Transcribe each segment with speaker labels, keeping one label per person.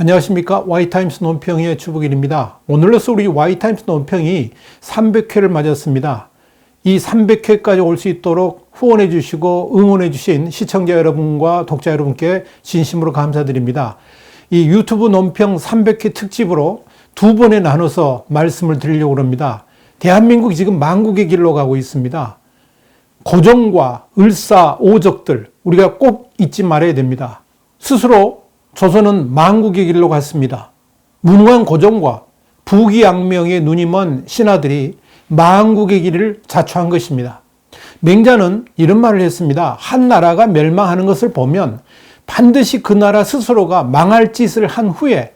Speaker 1: 안녕하십니까. 와이타임스 논평의 주북일입니다. 오늘로서 우리 와이타임스 논평이 300회를 맞았습니다. 이 300회까지 올 수 있도록 후원해 주시고 응원해 주신 시청자 여러분과 독자 여러분께 진심으로 감사드립니다. 이 유튜브 논평 300회 특집으로 두 번에 나눠서 말씀을 드리려고 합니다. 대한민국이 지금 망국의 길로 가고 있습니다. 고종과 을사, 오적들 우리가 꼭 잊지 말아야 됩니다. 스스로 조선은 망국의 길로 갔습니다. 무능한 고종과 부귀양명의 눈이 먼 신하들이 망국의 길을 자초한 것입니다. 맹자는 이런 말을 했습니다. 한 나라가 멸망하는 것을 보면 반드시 그 나라 스스로가 망할 짓을 한 후에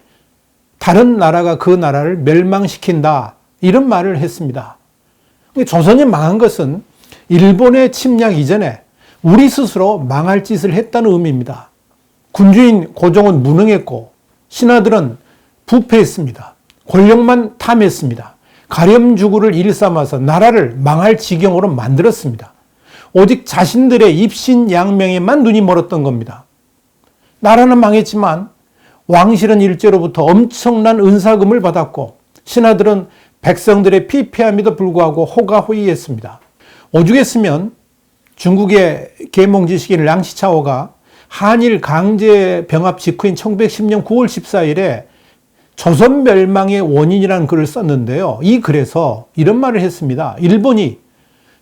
Speaker 1: 다른 나라가 그 나라를 멸망시킨다. 이런 말을 했습니다. 조선이 망한 것은 일본의 침략 이전에 우리 스스로 망할 짓을 했다는 의미입니다. 군주인 고종은 무능했고 신하들은 부패했습니다. 권력만 탐했습니다. 가렴주구를 일삼아서 나라를 망할 지경으로 만들었습니다. 오직 자신들의 입신양명에만 눈이 멀었던 겁니다. 나라는 망했지만 왕실은 일제로부터 엄청난 은사금을 받았고 신하들은 백성들의 피폐함에도 불구하고 호가호위했습니다. 오죽했으면 중국의 계몽지 식인 랑시차오가 한일 강제 병합 직후인 1910년 9월 14일에 조선 멸망의 원인이라는 글을 썼는데요. 이 글에서 이런 말을 했습니다. 일본이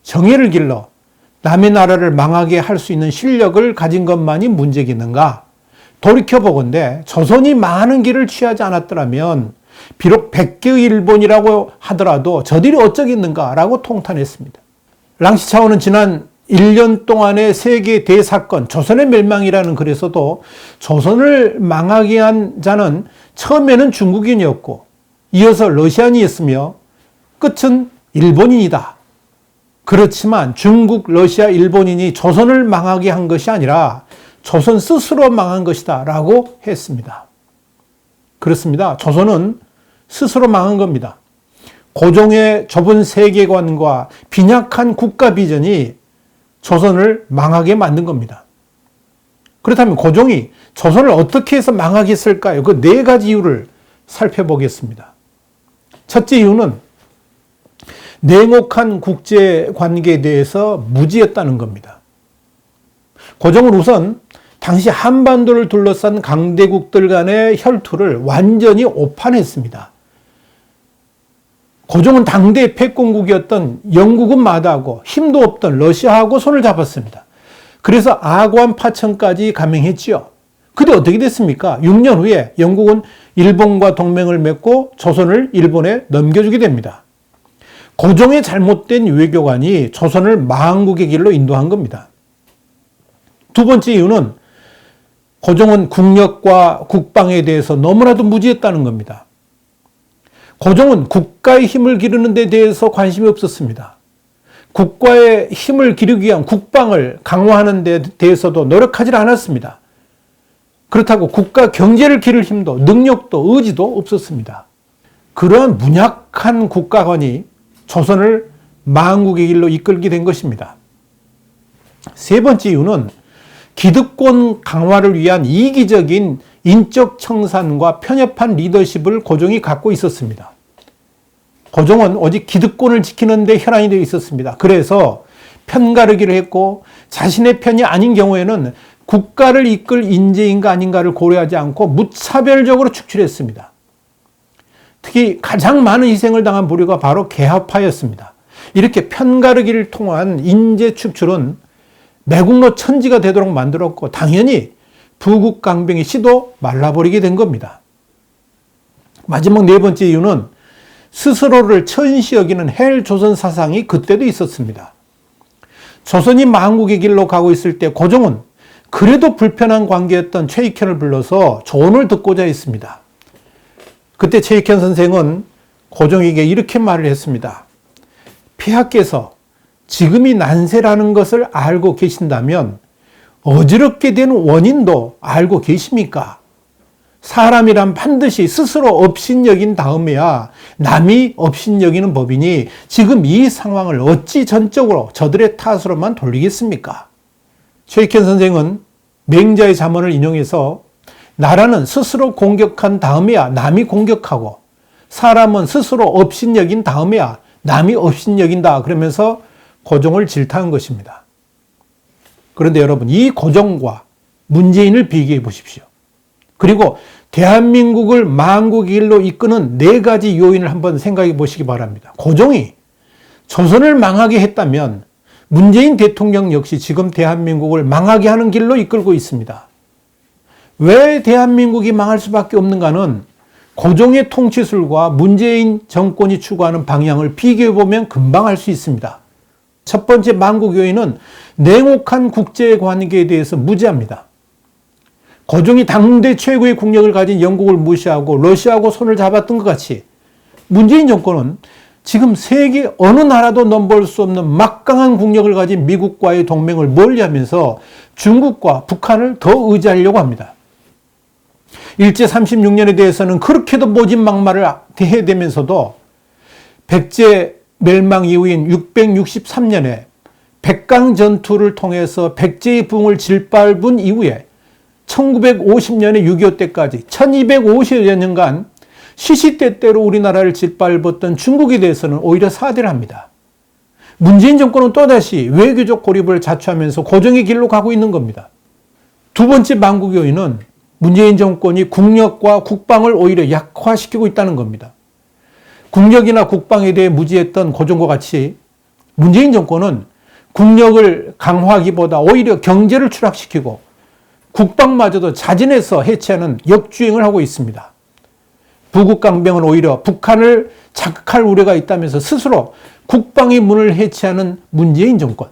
Speaker 1: 정예를 길러 남의 나라를 망하게 할 수 있는 실력을 가진 것만이 문제겠는가? 돌이켜보건대 조선이 많은 길을 취하지 않았더라면 비록 100개의 일본이라고 하더라도 저들이 어쩌겠는가라고 통탄했습니다. 랑시차오는 지난 1년 동안의 세계 대사건, 조선의 멸망이라는 글에서도 조선을 망하게 한 자는 처음에는 중국인이었고 이어서 러시안이었으며 끝은 일본인이다. 그렇지만 중국, 러시아, 일본인이 조선을 망하게 한 것이 아니라 조선 스스로 망한 것이다. 라고 했습니다. 그렇습니다. 조선은 스스로 망한 겁니다. 고종의 좁은 세계관과 빈약한 국가 비전이 조선을 망하게 만든 겁니다. 그렇다면 고종이 조선을 어떻게 해서 망하게 했을까요? 그 네 가지 이유를 살펴보겠습니다. 첫째 이유는 냉혹한 국제 관계에 대해서 무지했다는 겁니다. 고종은 우선 당시 한반도를 둘러싼 강대국들 간의 혈투를 완전히 오판했습니다. 고종은 당대 패권국이었던 영국은 마다하고 힘도 없던 러시아하고 손을 잡았습니다. 그래서 아관 파천까지 감행했지요. 근데 어떻게 됐습니까? 6년 후에 영국은 일본과 동맹을 맺고 조선을 일본에 넘겨주게 됩니다. 고종의 잘못된 외교관이 조선을 망국의 길로 인도한 겁니다. 두 번째 이유는 고종은 국력과 국방에 대해서 너무나도 무지했다는 겁니다. 고종은 국가의 힘을 기르는 데 대해서 관심이 없었습니다. 국가의 힘을 기르기 위한 국방을 강화하는 데 대해서도 노력하지 않았습니다. 그렇다고 국가 경제를 기를 힘도 능력도 의지도 없었습니다. 그러한 문약한 국가관이 조선을 망국의 길로 이끌게 된 것입니다. 세 번째 이유는 기득권 강화를 위한 이기적인 인적 청산과 편협한 리더십을 고종이 갖고 있었습니다. 고종은 오직 기득권을 지키는 데 혈안이 되어 있었습니다. 그래서 편가르기를 했고 자신의 편이 아닌 경우에는 국가를 이끌 인재인가 아닌가를 고려하지 않고 무차별적으로 축출했습니다. 특히 가장 많은 희생을 당한 부류가 바로 개합파였습니다. 이렇게 편가르기를 통한 인재 축출은 매국노 천지가 되도록 만들었고 당연히 부국 강병의 시도 말라버리게 된 겁니다. 마지막 네 번째 이유는 스스로를 천시 여기는 헬 조선 사상이 그때도 있었습니다. 조선이 망국의 길로 가고 있을 때 고종은 그래도 불편한 관계였던 최익현을 불러서 조언을 듣고자 했습니다. 그때 최익현 선생은 고종에게 이렇게 말을 했습니다. 폐하께서 지금이 난세라는 것을 알고 계신다면 어지럽게 된 원인도 알고 계십니까? 사람이란 반드시 스스로 업신여긴 다음에야 남이 업신여기는 법이니 지금 이 상황을 어찌 전적으로 저들의 탓으로만 돌리겠습니까? 최익현 선생은 맹자의 자문을 인용해서 나라는 스스로 공격한 다음에야 남이 공격하고 사람은 스스로 업신여긴 다음에야 남이 업신여긴다. 그러면서 고종을 질타한 것입니다. 그런데 여러분, 이 고종과 문재인을 비교해 보십시오. 그리고 대한민국을 망국의 길로 이끄는 네 가지 요인을 한번 생각해 보시기 바랍니다. 고종이 조선을 망하게 했다면 문재인 대통령 역시 지금 대한민국을 망하게 하는 길로 이끌고 있습니다. 왜 대한민국이 망할 수밖에 없는가는 고종의 통치술과 문재인 정권이 추구하는 방향을 비교해 보면 금방 알 수 있습니다. 첫 번째 망국 요인은 냉혹한 국제 관계에 대해서 무지합니다. 고종이 당대 최고의 국력을 가진 영국을 무시하고 러시아하고 손을 잡았던 것 같이 문재인 정권은 지금 세계 어느 나라도 넘볼 수 없는 막강한 국력을 가진 미국과의 동맹을 멀리하면서 중국과 북한을 더 의지하려고 합니다. 일제 36년에 대해서는 그렇게도 모진 막말을 대해대면서도 백제 멸망 이후인 663년에 백강 전투를 통해서 백제의 붕을 질밟은 이후에 1950년에 6.25 때까지 1250여 년간 시시때때로 우리나라를 짓밟았던 중국에 대해서는 오히려 사대를 합니다. 문재인 정권은 또다시 외교적 고립을 자초하면서 고정의 길로 가고 있는 겁니다. 두 번째 망국 요인은 문재인 정권이 국력과 국방을 오히려 약화시키고 있다는 겁니다. 국력이나 국방에 대해 무지했던 고종과 같이 문재인 정권은 국력을 강화하기보다 오히려 경제를 추락시키고 국방마저도 자진해서 해체하는 역주행을 하고 있습니다. 부국강병은 오히려 북한을 자극할 우려가 있다면서 스스로 국방의 문을 해체하는 문재인 정권.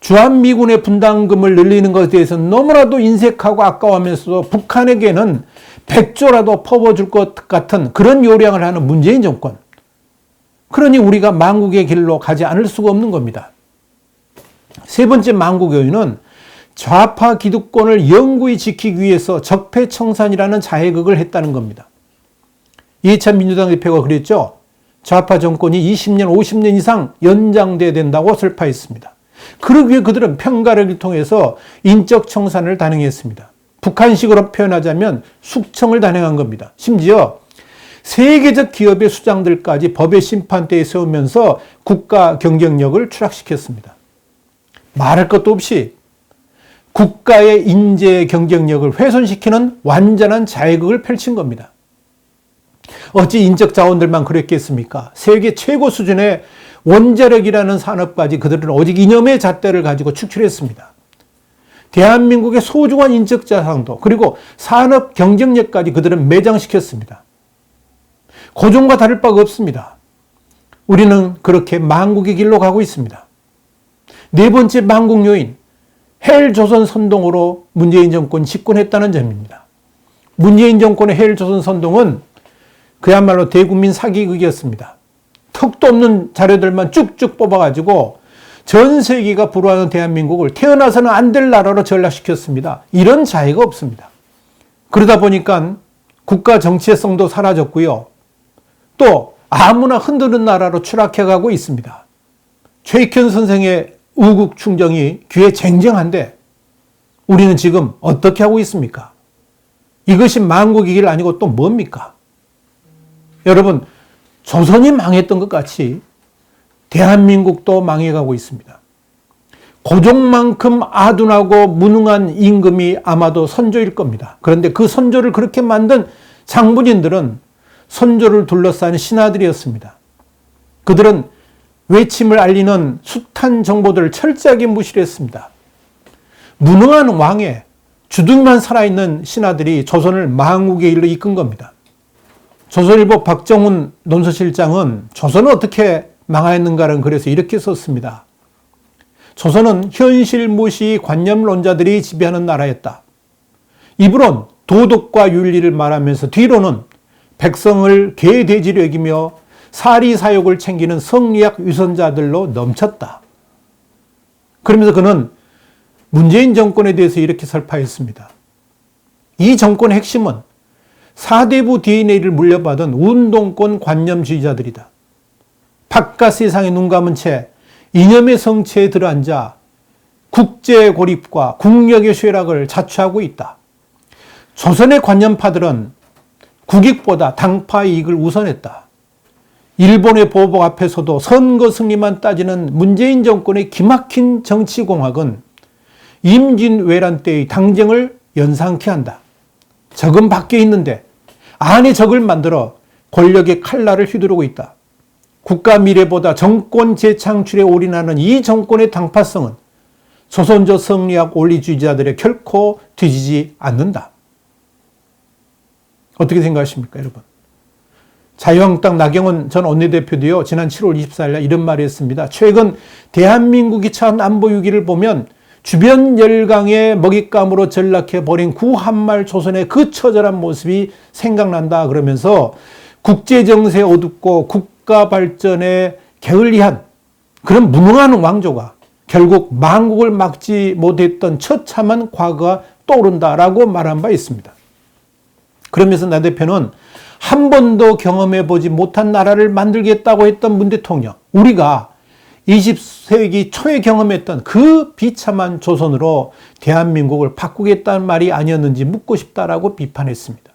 Speaker 1: 주한미군의 분담금을 늘리는 것에 대해서 너무나도 인색하고 아까워하면서도 북한에게는 백조라도 퍼부어줄 것 같은 그런 요량을 하는 문재인 정권. 그러니 우리가 망국의 길로 가지 않을 수가 없는 겁니다. 세 번째 망국 요인은 좌파 기득권을 영구히 지키기 위해서 적폐청산이라는 자해극을 했다는 겁니다. 이해찬 민주당 대표가 그랬죠. 좌파 정권이 20년, 50년 이상 연장돼야 된다고 설파했습니다. 그러기 위해 그들은 평가를 통해서 인적 청산을 단행했습니다. 북한식으로 표현하자면 숙청을 단행한 겁니다. 심지어 세계적 기업의 수장들까지 법의 심판대에 세우면서 국가 경쟁력을 추락시켰습니다. 말할 것도 없이 국가의 인재 경쟁력을 훼손시키는 완전한 자해극을 펼친 겁니다. 어찌 인적 자원들만 그랬겠습니까? 세계 최고 수준의 원자력이라는 산업까지 그들은 오직 이념의 잣대를 가지고 축출했습니다. 대한민국의 소중한 인적 자산도 그리고 산업 경쟁력까지 그들은 매장시켰습니다. 고종과 다를 바가 없습니다. 우리는 그렇게 망국의 길로 가고 있습니다. 네 번째 망국 요인, 헬 조선 선동으로 문재인 정권 집권했다는 점입니다. 문재인 정권의 헬 조선 선동은 그야말로 대국민 사기극이었습니다. 턱도 없는 자료들만 쭉쭉 뽑아가지고 전 세계가 불화하는 대한민국을 태어나서는 안 될 나라로 전락시켰습니다. 이런 자의가 없습니다. 그러다 보니까 국가 정체성도 사라졌고요. 또 아무나 흔드는 나라로 추락해가고 있습니다. 최익현 선생의 우국 충정이 귀에 쟁쟁한데 우리는 지금 어떻게 하고 있습니까? 이것이 망국의 길 아니고 또 뭡니까? 여러분, 조선이 망했던 것 같이 대한민국도 망해가고 있습니다. 고종만큼 아둔하고 무능한 임금이 아마도 선조일 겁니다. 그런데 그 선조를 그렇게 만든 장군인들은 선조를 둘러싼 신하들이었습니다. 그들은 외침을 알리는 숱한 정보들을 철저하게 무시했습니다. 무능한 왕에 주둥만 살아있는 신하들이 조선을 망국의 일로 이끈 겁니다. 조선일보 박정훈 논서실장은 조선은 어떻게 망하였는가를 그래서 이렇게 썼습니다. 조선은 현실 무시 관념론자들이 지배하는 나라였다. 입으론 도덕과 윤리를 말하면서 뒤로는 백성을 개돼지로 여기며 사리 사욕을 챙기는 성리학 유선자들로 넘쳤다. 그러면서 그는 문재인 정권에 대해서 이렇게 설파했습니다. 이 정권의 핵심은 사대부 DNA를 물려받은 운동권 관념주의자들이다. 바깥 세상에 눈 감은 채 이념의 성체에 들어앉아 국제 고립과 국력의 쇠락을 자초하고 있다. 조선의 관념파들은 국익보다 당파 이익을 우선했다. 일본의 보복 앞에서도 선거 승리만 따지는 문재인 정권의 기막힌 정치공학은 임진왜란 때의 당정을 연상케 한다. 적은 밖에 있는데 안에 적을 만들어 권력의 칼날을 휘두르고 있다. 국가 미래보다 정권 재창출에 올인하는 이 정권의 당파성은 조선조 성리학 원리주의자들의 결코 뒤지지 않는다. 어떻게 생각하십니까, 여러분? 자유한국당 나경원 전 원내대표도요, 지난 7월 24일 날 이런 말을 했습니다. 최근 대한민국이 처한 안보 위기를 보면 주변 열강의 먹잇감으로 전락해 버린 구한말 조선의 그 처절한 모습이 생각난다 그러면서 국제 정세 어둡고 국가 발전에 게을리한 그런 무능한 왕조가 결국 망국을 막지 못했던 처참한 과거가 떠오른다라고 말한 바 있습니다. 그러면서 나 대표는 한 번도 경험해 보지 못한 나라를 만들겠다고 했던 문 대통령, 우리가 20세기 초에 경험했던 그 비참한 조선으로 대한민국을 바꾸겠다는 말이 아니었는지 묻고 싶다라고 비판했습니다.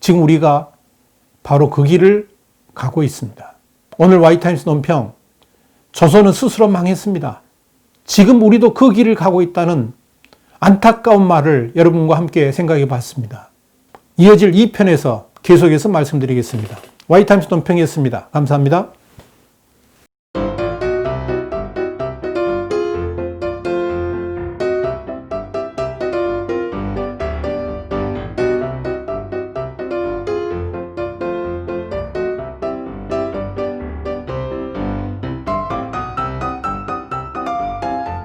Speaker 1: 지금 우리가 바로 그 길을 가고 있습니다. 오늘 와이타임스 논평, 조선은 스스로 망했습니다. 지금 우리도 그 길을 가고 있다는 안타까운 말을 여러분과 함께 생각해 봤습니다. 이어질 2편에서 계속해서 말씀드리겠습니다. 와이타임스 논평이었습니다. 감사합니다.